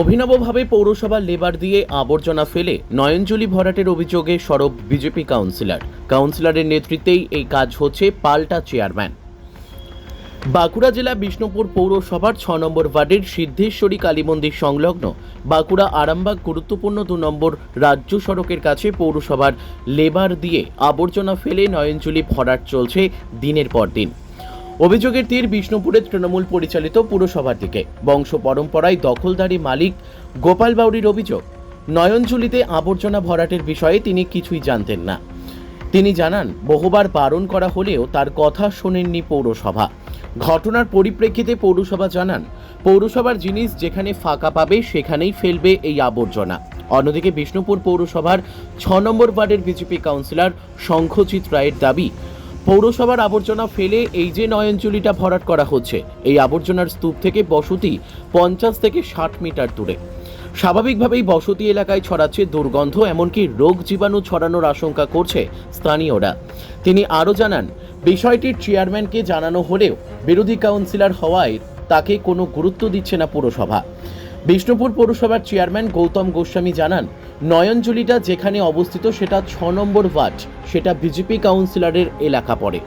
অভিনবভাবে পৌরসভার লেবার দিয়ে আবর্জনা ফেলে নয়নজলি ভরাটের অভিযোগে সরব বিজেপি কাউন্সিলর। কাউন্সিলরের নেতৃত্বেই এই কাজ হচ্ছে পাল্টা চেয়ারম্যান। বাঁকুড়া জেলা বিষ্ণুপুর পৌরসভার ছ নম্বর ওয়ার্ডের সিদ্ধেশ্বরী কালী মন্দির সংলগ্ন বাঁকুড়া আরামবাগ গুরুত্বপূর্ণ দু নম্বর রাজ্য সড়কের কাছে পৌরসভার লেবার দিয়ে আবর্জনা ফেলে নয়নজুলি ভরাট চলছে দিনের পর দিন। অভিযোগের তীর বিষ্ণুপুরের তৃণমূল পরিচালিত পুরসভার দিকে। বংশ পরম্পরায় দখলদারি মালিক গোপাল বাউরির অভিযোগ নয়নজুলিতে আবর্জনা ভরাটের বিষয়ে তিনি কিছুই জানতেন না। তিনি জানান, বহুবার বারণ করা হলেও তার কথা শোনেননি পৌরসভা। ঘটনার পরিপ্রেক্ষিতে পৌরসভা জানান, পৌরসভার জিনিস যেখানে ফাঁকা পাবে সেখানেই ফেলবে এই আবর্জনা। অন্যদিকে বিষ্ণুপুর পৌরসভার ছ নম্বর ওয়ার্ডের বিজেপি কাউন্সিলর শঙ্খজিৎ রায়ের দাবি পৌরসভার আবর্জনা ফেলে এই যে নয়নচুলিটা ভরাট করা হচ্ছে, এই আবর্জনার স্তূপ থেকে বসতি পঞ্চাশ থেকে ষাট মিটার দূরে। স্বাভাবিকভাবেই বসতি এলাকায় ছড়াচ্ছে দুর্গন্ধ, এমনকি রোগ জীবাণু ছড়ানোর আশঙ্কা করছে স্থানীয়রা। তিনি আরও জানান, বিষয়টির চেয়ারম্যানকে জানানো হলেও বিরোধী কাউন্সিলর হওয়ায় তাকে কোনো গুরুত্ব দিচ্ছে না পুরসভা। বিষ্ণুপুর পৌরসভার চেয়ারম্যান গৌতম গোস্বামী জানান নয়নজুলিটা যেখানে অবস্থিত সেটা ছ নম্বর ওয়ার্ড, সেটা বিজেপি কাউন্সিলরের এলাকা পড়ে।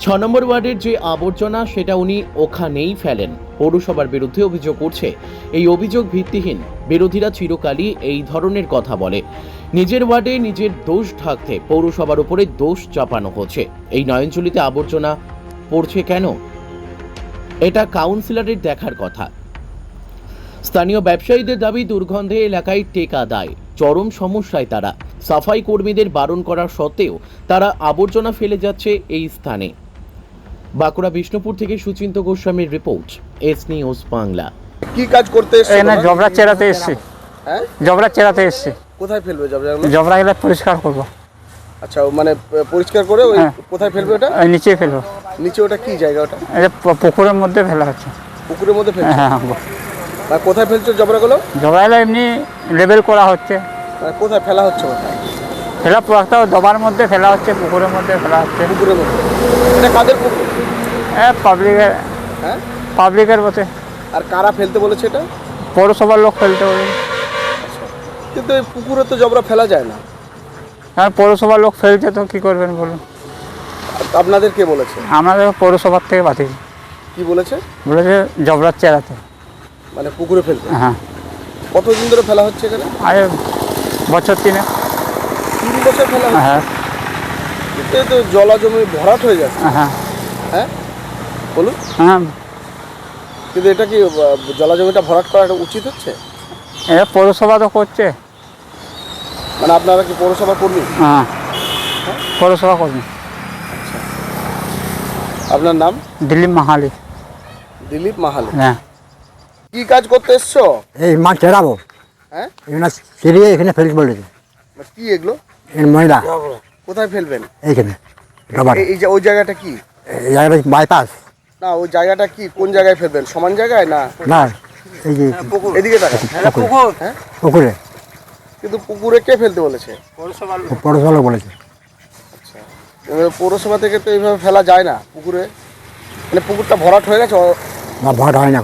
ছ নম্বর ওয়ার্ডের যে আবর্জনা, সেটা উনি ওখানেই ফেলেন। পৌরসভার বিরুদ্ধে অভিযোগ করছে এই অভিযোগ ভিত্তিহীন। বিরোধীরা চিরকালই এই ধরনের কথা বলে। নিজের ওয়ার্ডে নিজের দোষ ঢাকতে পৌরসভার উপরে দোষ চাপানো হচ্ছে। এই নয়নজুলিতে আবর্জনা পড়ছে কেন? এটা কাউন্সিলরের দেখার কথা। স্থানীয় ব্যবসায়ীদের দাবি, দুর্গন্ধে এলাকায় টেকা দেয়। চরম সমস্যায় তারা। সাফাই কর্মীদের বারণ করার সত্ত্বেও তারা আবর্জনা ফেলে যাচ্ছে এই স্থানে। বাঁকুড়া বিষ্ণুপুর থেকে সুচিন্ত গোস্বামীর রিপোর্ট এস নিউজ বাংলা। কি কাজ করতে এসছো এখানে তোমরা? জবরা চেরাতে এসছি। হ্যাঁ? জবরা চেরাতে এসছি। কোথায় ফেলবে জবরাগুলো জবরা গেলে পরিষ্কার করব। আচ্ছা মানে পরিষ্কার করে ওই হ্যাঁ। কোথায় ফেলবে ওটা? ওই নিচে ফেলব। নিচে ওটা কি জায়গা ওটা? এটা প- পুকুরের মধ্যে ফেলা হচ্ছে। পুকুরের মধ্যে ফেলছো? হ্যাঁ আর কোথায় ফেলছো জবরাগুলো? জবরা গেলে এমনি লেবেল করা হচ্ছে। কোথায় ফেলা হচ্ছে কোথায় ফেলা একটা ডবার মধ্যে ফেলা হচ্ছে পুকুরের মধ্যে ফেলা হচ্ছে। পুকুরের মধ্যে। এটা কাদের পুকুর? এ পাবলিকের হ্যাঁ? পাবলিকের বসে আর কারা ফেলতে বলেছে এটা? পৌরসভার লোক ফেলতে হবে কিন্তু এই পুকুরে তো জবরা ফেলা যায় না। কারণ পৌরসভার লোক ফেলছে তো কী করবেন বলুন? আপনাদের কে বলেছে? আমাদের পৌরসভার থেকে বাতিল। কি বলেছে? বলেছে জবরার চেরাতে মানে পুকুরে ফেলতে? হ্যাঁ। কতদিন ধরে ফেলা হচ্ছে এখানে? আরে বছর তিনে। তিন বছর হচ্ছে? হ্যাঁ। এই তো জলা জমি ভরাট হয়ে যাচ্ছে। হ্যাঁ। হ্যাঁ? বলুন। হ্যাঁ। কিন্তু এটা কি জলা জমিটা ভরাট করাটা উচিত হচ্ছে? এটা পৌরসভা তো করছে। মানে আপনারা কি পৌরসভা কর্মী? হ্যাঁ। পৌরসভা কর্মী। আপনার নাম? দিলীপ মাহালি। দিলীপ মাহালি। হ্যাঁ। কি কাজ করতে এসছো? এই মাছ চেরাবো হ্যাঁ? এখানে চিরিয়ে এখানে ফেলতে বলেছে মানে কি এগুলো? ময়দা কোথায় ফেলবেন? এইখানে এই- এই যে ওই জায়গাটা কি? এই জায়গাটা বাইপাস না ওই জায়গাটা কি? কোন জায়গায় ফেলবেন? সমান জায়গায় না? না এই যে এদিকে পুকুর। হ্যাঁ? পুকুরে। কিন্তু পুকুরে কে ফেলতে বলেছে? পৌরসভা বলেছে। এবার পৌরসভা থেকে তো এইভাবে ফেলা যায় না পুকুরে। মানে পুকুরটা ভরাট হয়ে গেছে? না ভয় হয় না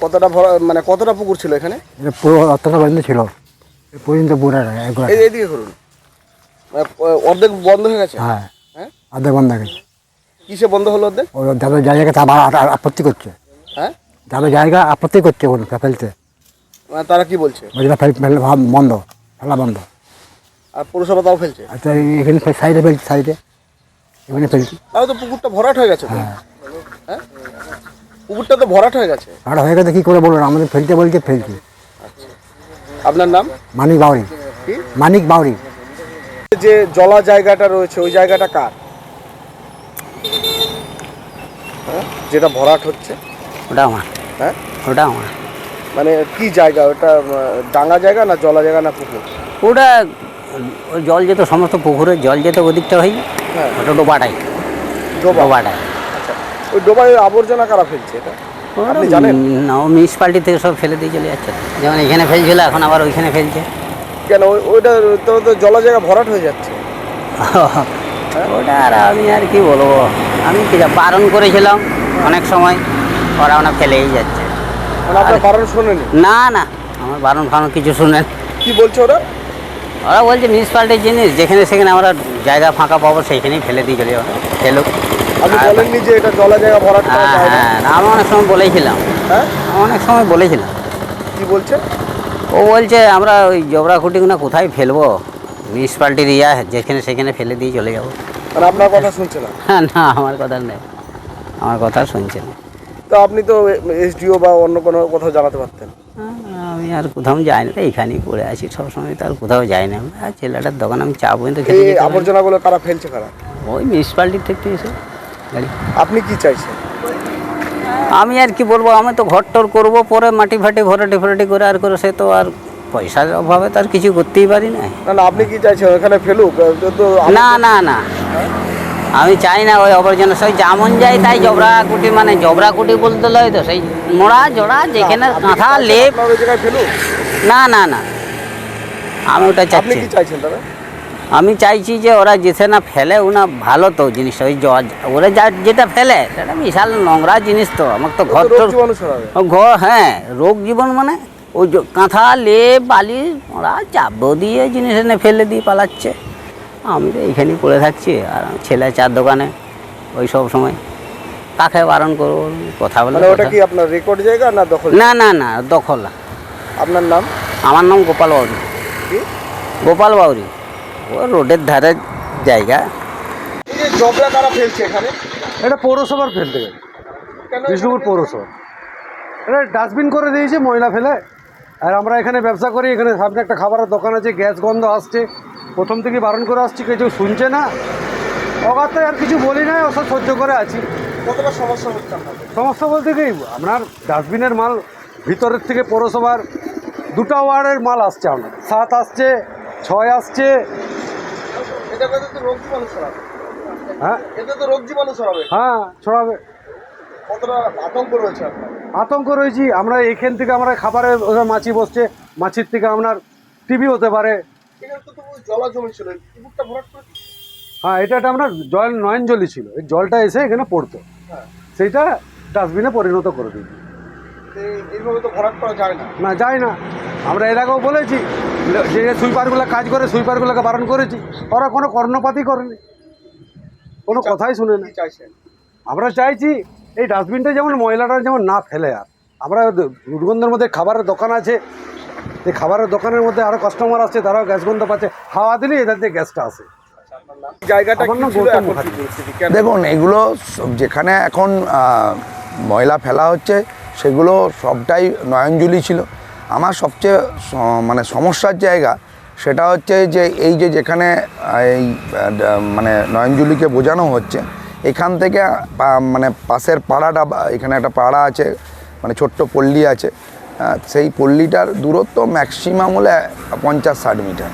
কতটা ভরা মানে কতটা পুকুর ছিল এখানে? এটা পুরো অত্যন্ত বন্ধ ছিল। এ পর্যন্ত এই এইদিকে করুন। মানে অর্ধেক বন্ধ হয়ে গেছে? হ্যাঁ। হ্যাঁ? অর্ধেক বন্ধ হয়ে গেছে। কিসে বন্ধ হলো অর্ধেক? ওই যাদের আ- আ- আপত্তি করছে। হ্যাঁ? যাদের জায়গা আপত্তি করছে ওগুলো ফেলতে। মানে তারা কি বলছে? ওইটা ফেল বন্ধ ফেলা বন্ধ। আর পৌরসভা তাও ফেলছে? আচ্ছা এখানে সাইডে ফেলছি সাইডে। এখানে ফেলছি। তাও তো পুকুরটা ভরাট হয়ে গেছে তো। হ্যাঁ? পুকুরটা তো ভরাট হয়ে গেছে। আর হয়ে গেছে কী করে বলুন? আমাদের ফেলতে বলছে ফেলছি। আপনার নাম? মানিক বাউরি। কি? মানিক বাউরি। যে জলা জায়গাটা রয়েছে ওই জায়গাটা কার? হ্যাঁ? যেটা ভরাট হচ্ছে? ওটা আমার। হ্যাঁ? ওটা আমার। মানে কি জায়গা? ওটা ডাঙা জায়গা না জলা জায়গা না পুকুর? ওটা ওই জল যেত সমস্ত পুকুরে জল যেত ওদিকটা হই হ্যাঁ। ওটা ডোবাটাই। ডোবা। ডোবাটাই। আচ্ছা ওই ডোবায় আবর্জনা কারা ফেলছে এটা? আপনি জানেন? না মিউনিসিপালিটি থেকে সব ফেলে দিয়ে চলে যাচ্ছে। যেমন এখানে ফেলছিল এখন আবার ওইখানে ফেলছে। কেন? ওইটা তো তো জলা জায়গা ভরাট হয়ে যাচ্ছে। ওটা আর আমি আর কি বলব? আমি কি বারণ করেছিলাম অনেক সময় ওরা ওনা ফেলেই যাচ্ছে। মানে বারণ শোনেনি না না আমার বারণ ফারণ কিছু শুনেন। কি বলছে ওরা? ওরা বলছে মিউনিসিপ্যালিটির জিনিস যেখানে সেখানে আমরা জায়গা ফাঁকা পাবো সেইখানেই ফেলে দিয়ে চলে যাব। ফেলুক। আপনি বলেননি যে এটা জলা জায়গা ভরাট করা হ্যাঁ যায় না। হ্যাঁ আমি অনেক সময় বলেছিলাম। হ্যাঁ? অনেক সময় বলেছিলাম। কি বলছে? ও বলছে আমরা ওই জবরা খুঁটিগুলো কোথায় ফেলব? মিউনিসিপ্যালিটির ইয়া যেখানে সেখানে ফেলে দিয়ে চলে যাব। মানে আপনার কথা শুনছে না? হ্যাঁ না আমার কথা নেই। আমার কথা শুনছে না। তো আপনি তো এসডিও বা অন্য কোনো কোথাও জানাতে পারতেন। হ্যাঁ, আমি আর কোথাও যাই না এইখানেই পড়ে আছি। সবসময় তো আর কোথাও যাই না। আর ছেলেটার দোকান আমি চা পর্যন্ত খেতে না। আবর্জনাগুলো কারা ফেলছে কারা? ওই মিউনিসিপ্যালিটির থেকে এসে আপনি কি চাইছেন? আমি আর কি বলব আমি তো ঘর টর করব পরে মাটি ফাটি ভরাটি ফরাটি করে আর করে সে তো আর পয়সার অভাবে তো আর কিছু করতেই পারি না। আপনি কি চাইছেন? ওখানে ফেলুক না না না। আমি চাই না ওই আবর্জনা সেই যেমন যাই তাই জবরা কুটি মানে জবরা কুটি বলতে লয় তো সেই মোড়া জোড়া যেখানে কাঁথা লেপ। না না না। আমি ওটা আপনি কি চাইছেন দাদা? আমি চাইছি যে ওরা যেতে না ফেলে ওনা ভালো তো জিনিসটা ওই ওরা যা যেটা ফেলে সেটা বিশাল নোংরা জিনিস তো আমার তো ঘর ঘর হ্যাঁ রোগ জীবন মানে ওই কাঁথা লেপ বালি ওরা চাপ দিয়ে জিনিস এনে ফেলে দিয়ে পালাচ্ছে। আমি তো এইখানেই পড়ে থাকছি আর ছেলে চার দোকানে ওই সব সময়। কাকে বারণ করব কথা বলে মানে ওটা কি আপনার রেকর্ড জায়গা না দখল? না না না দখল আপনার নাম? আমার নাম গোপাল বাউরি। গোপাল বাউরি। ও রোডের ধারে জায়গা। ফেলছে এখানে? এটা পৌরসভার ফেলতে গেছে বিষ্ণুপুর পৌরসভা। এটা ডাস্টবিন করে দিয়েছে ময়লা ফেলে। আর আমরা এখানে ব্যবসা করি এখানে সামনে একটা খাবারের দোকান আছে গ্যাস গন্ধ আসছে। প্রথম থেকে বারণ করে আসছি কিছু শুনছে না। অগাতে আর কিছু বলি না ওসব সহ্য করে আছি। কতটা সমস্যা হচ্ছে সমস্যা বলতে কি আপনার ডাস্টবিনের মাল ভিতরের থেকে পৌরসভার দুটো ওয়ার্ডের মাল আসছে আপনার সাত আসছে ছয় আসছে এটা তো রোগ জীবাণু ছড়াবে। হ্যাঁ? এতে তো রোগ জীবাণু ছড়াবে। হ্যাঁ ছড়াবে। কতটা আতঙ্ক রয়েছে আপনার? আতঙ্ক রয়েছি। আমরা এখান থেকে আমরা ওখানে মাছি বসছে। মাছির থেকে আপনার টিভি হতে পারে। জলা জমি ছিল। হ্যাঁ এটা একটা আপনার জল নয়নজলি ছিল। এই জলটা এসে এখানে পড়তো। হ্যাঁ। সেইটা ডাস্টবিনে পরিণত করে দিই এইভাবে তো ভরাট করা যায় না। না যায় না। আমরা এর আগেও বলেছি যে সুইপারগুলো কাজ করে সুইপারগুলোকে বারণ করেছি। ওরা কোনো কর্ণপাতই করেনি। কোনো কথাই শুনে না চাইছেন? আমরা চাইছি এই ডাস্টবিনটা যেমন ময়লাটা যেমন না ফেলে আর। আমরা দুর্গন্ধের মধ্যে খাবারের দোকান আছে। এই খাবারের দোকানের মধ্যে আরও কাস্টমার আসছে তারাও গ্যাস গন্ধ পাচ্ছে। হাওয়া দিলে এদের দিয়ে গ্যাসটা আসে। দেখুন এগুলো সব- যেখানে এখন ময়লা ফেলা হচ্ছে সেগুলো সবটাই নয়নজুলি ছিল। আমার সবচেয়ে মানে সমস্যার জায়গা সেটা হচ্ছে যে এই যে যেখানে, এই মানে নয়নজুলিকে বোঝানো হচ্ছে, এখান থেকে মানে পাশের পাড়াটা এখানে একটা পাড়া আছে মানে ছোট্ট পল্লী আছে সেই পল্লীটার দূরত্ব ম্যাক্সিমাম হলে পঞ্চাশ ষাট মিটার।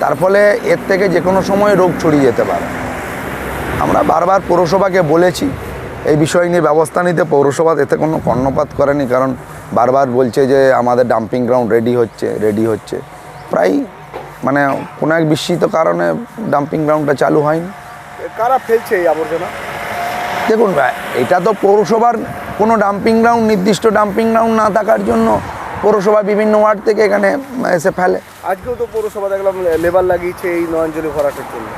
তার ফলে এর থেকে যে কোনো সময় রোগ ছড়িয়ে যেতে পারে। আমরা বারবার পৌরসভাকে বলেছি এই বিষয় নিয়ে ব্যবস্থা নিতে পৌরসভা এতে কোনো কর্ণপাত করেনি কারণ বারবার বলছে যে আমাদের ডাম্পিং গ্রাউন্ড রেডি হচ্ছে রেডি হচ্ছে। প্রায় মানে কোনো এক বিস্মিত কারণে ডাম্পিং গ্রাউন্ডটা চালু হয়নি। কারা ফেলছে এই আবর্জনা? দেখুন ভাই, এটা তো পৌরসভার কোনো ডাম্পিং গ্রাউন্ড নির্দিষ্ট ডাম্পিং গ্রাউন্ড না থাকার জন্য পৌরসভা বিভিন্ন ওয়ার্ড থেকে এখানে এসে ফেলে। আজকেও তো পৌরসভা দেখলাম লেবার লাগিয়েছে এই নয়নজলি ভরাটের জন্য।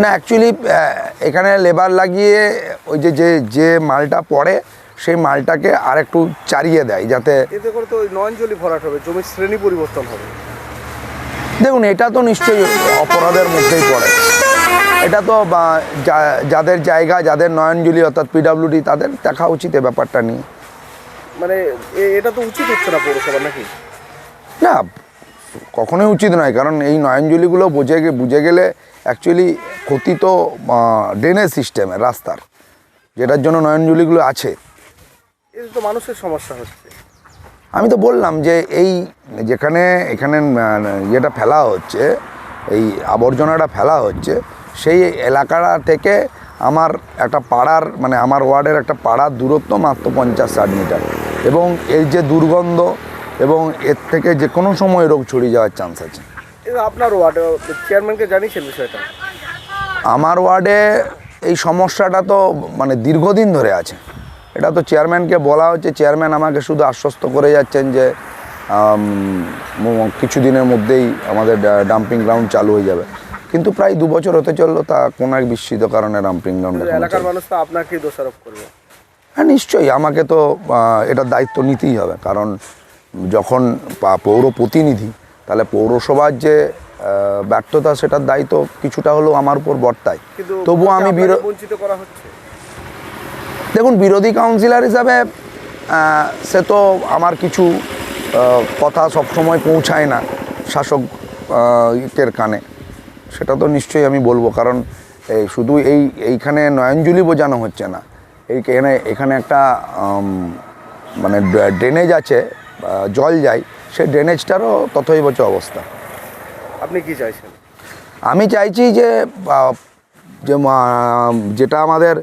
না অ্যাকচুয়ালি এখানে লেবার লাগিয়ে ওই যে যে যে মালটা পড়ে সেই মালটাকে আর একটু চারিয়ে দেয় যাতে এতে করে তো নয়নজলি ভরাট হবে জমির শ্রেণি পরিবর্তন হবে। দেখুন এটা তো নিশ্চয়ই অপরাধের মধ্যেই পড়ে। এটা তো যাদের জায়গা যাদের নয়নজুলি অর্থাৎ পিডাব্লিউডি তাদের দেখা উচিত এ ব্যাপারটা নিয়ে। মানে এটা তো উচিত হচ্ছে না পৌরসভা নাকি? না কখনোই উচিত নয় কারণ এই নয়নজুলিগুলো বুঝে গে- বুঝে গেলে অ্যাকচুয়ালি ক্ষতি তো ড্রেনেজ সিস্টেমের রাস্তার যেটার জন্য নয়নজুলিগুলো আছে। এতে তো মানুষের সমস্যা হচ্ছে। আমি তো বললাম যে এই যেখানে এখানে যেটা ফেলা হচ্ছে এই আবর্জনাটা ফেলা হচ্ছে সেই এলাকাটা থেকে আমার একটা পাড়ার মানে আমার ওয়ার্ডের একটা পাড়ার দূরত্ব মাত্র পঞ্চাশ ষাট মিটার। এবং এর যে দুর্গন্ধ এবং এর থেকে যে কোনো সময় রোগ ছড়িয়ে যাওয়ার চান্স আছে। আপনার ওয়ার্ড চেয়ারম্যানকে জানিয়েছেন বিষয়টা? আমার ওয়ার্ডে এই সমস্যাটা তো মানে দীর্ঘদিন ধরে আছে। এটা তো চেয়ারম্যানকে বলা হচ্ছে চেয়ারম্যান আমাকে শুধু আশ্বস্ত করে যাচ্ছেন যে আম, ম- কিছু দিনের মধ্যেই আমাদের ডাম্পিং গ্রাউন্ড চালু হয়ে যাবে। কিন্তু প্রায় দু বছর হতে চলল তা কোনো এক বিস্তৃত কারণে ডাম্পিং গ্রাউন্ড এলাকার মানুষ তো আপনাকেই দোষারোপ করবে। হ্যাঁ নিশ্চয়ই আমাকে তো এটার দায়িত্ব নিতেই হবে। কারণ যখন পৌর প্রতিনিধি তাহলে পৌরসভার যে ব্যর্থতা সেটার দায়িত্ব কিছুটা হলেও আমার উপর বর্তায়। তবুও আমি বিরো বঞ্চিত করা হচ্ছে? দেখুন বিরোধী কাউন্সিলর হিসাবে সে তো আমার কিছু কথা সবসময় পৌঁছায় না শাসকের কানে। সেটা তো নিশ্চয়ই আমি বলব কারণ এই শুধু এই এইখানে নয়নজুলি বোঝানো হচ্ছে না। এইখানে এখানে একটা মানে ড্রেনেজ আছে জল যায় সেই ড্রেনেজটারও তথই বছর অবস্থা। আপনি কি চাইছেন? আমি চাইছি যে যে যেটা আমাদের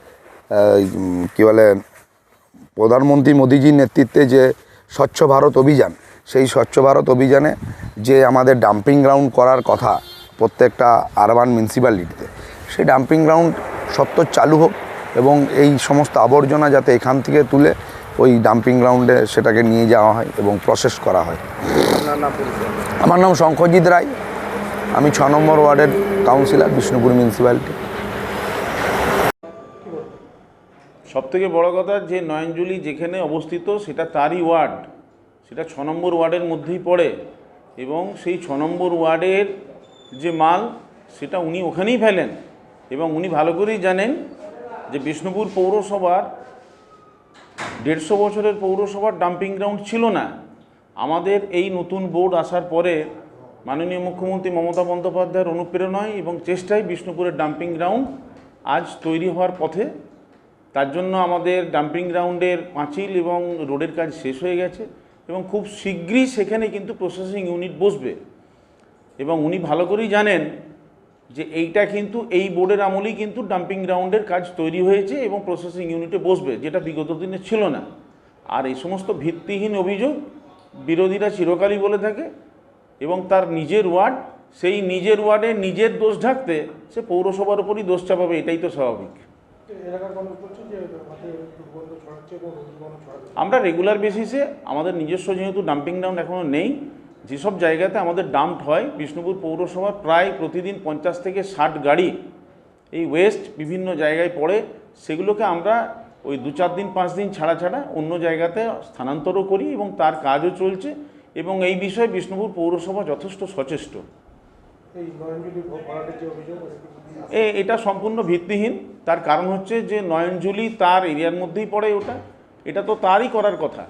কি বলে প্রধানমন্ত্রী মোদিজির নেতৃত্বে যে স্বচ্ছ ভারত অভিযান সেই স্বচ্ছ ভারত অভিযানে যে আমাদের ডাম্পিং গ্রাউন্ড করার কথা প্রত্যেকটা আরবান মিউনিসিপ্যালিটিতে সেই ডাম্পিং গ্রাউন্ড সত্তর চালু হোক এবং এই সমস্ত আবর্জনা যাতে এখান থেকে তুলে ওই ডাম্পিং গ্রাউন্ডে সেটাকে নিয়ে যাওয়া হয় এবং প্রসেস করা হয়। আমার নাম শঙ্করজিৎ রায়। আমি ছ নম্বর ওয়ার্ডের কাউন্সিলর বিষ্ণুপুর মিউনিসিপ্যালিটি সবথেকে বড় কথা যে নয়নজুলি যেখানে অবস্থিত সেটা তারই ওয়ার্ড। সেটা ছ নম্বর ওয়ার্ডের মধ্যেই পড়ে এবং সেই ছ নম্বর ওয়ার্ডের যে মাল সেটা উনি ওখানেই ফেলেন এবং উনি ভালো করেই জানেন যে বিষ্ণুপুর পৌরসভার দেড়শো বছরের পৌরসভার ডাম্পিং গ্রাউন্ড ছিল না। আমাদের এই নতুন বোর্ড আসার পরে মাননীয় মুখ্যমন্ত্রী মমতা বন্দ্যোপাধ্যায়ের অনুপ্রেরণায় এবং চেষ্টায় বিষ্ণুপুরের ডাম্পিং গ্রাউন্ড আজ তৈরি হওয়ার পথে তার জন্য আমাদের ডাম্পিং গ্রাউন্ডের পাঁচিল এবং রোডের কাজ শেষ হয়ে গেছে এবং খুব শীঘ্রই সেখানে কিন্তু প্রসেসিং ইউনিট বসবে। এবং উনি ভালো করেই জানেন যে এইটা কিন্তু এই বোর্ডের আমলেই কিন্তু ডাম্পিং গ্রাউন্ডের কাজ তৈরি হয়েছে এবং প্রসেসিং ইউনিটে বসবে যেটা বিগত দিনে ছিল না। আর এই সমস্ত ভিত্তিহীন অভিযোগ বিরোধীরা চিরকালই বলে থাকে এবং তার নিজের ওয়ার্ড সেই নিজের ওয়ার্ডে নিজের দোষ ঢাকতে সে পৌরসভার উপরই দোষ চাপাবে এটাই তো স্বাভাবিক। আমরা রেগুলার বেসিসে আমাদের নিজস্ব যেহেতু ডাম্পিং গ্রাউন্ড এখনও নেই যেসব জায়গাতে আমাদের ডাম্পড হয় বিষ্ণুপুর পৌরসভার প্রায় প্রতিদিন পঞ্চাশ থেকে ষাট গাড়ি এই ওয়েস্ট বিভিন্ন জায়গায় পড়ে সেগুলোকে আমরা ওই দু চার দিন পাঁচ দিন ছাড়া ছাড়া অন্য জায়গাতে স্থানান্তরও করি এবং তার কাজও চলছে এবং এই বিষয়ে বিষ্ণুপুর পৌরসভা যথেষ্ট সচেষ্ট। এ এটা সম্পূর্ণ ভিত্তিহীন। তার কারণ হচ্ছে যে নয়নজুলি তার এরিয়ার মধ্যেই পড়ে ওটা। এটা তো তারই করার কথা।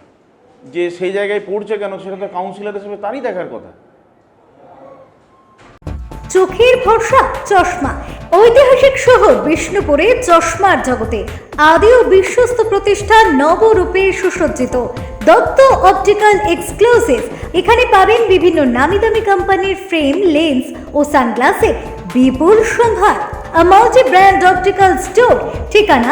যে সেই জায়গায় পড়ছে কেন, সেটা তো কাউন্সিলর হিসেবে তারই দেখার কথা। চোখের ভরসা, চশমা। ঐতিহাসিক শহর বিষ্ণুপুরে চশমার জগতে আদি ও বিশ্বস্ত প্রতিষ্ঠান নবরূপে সুসজ্জিত। Dutta optical exclusive. এখানে পাবেন বিভিন্ন নামি দামি কোম্পানির ফ্রেম, লেন্স ও সানগ্লাসের বিপুল সম্ভার। মাল্টি ব্র্যান্ড অপটিক্যাল স্টোর ঠিকানা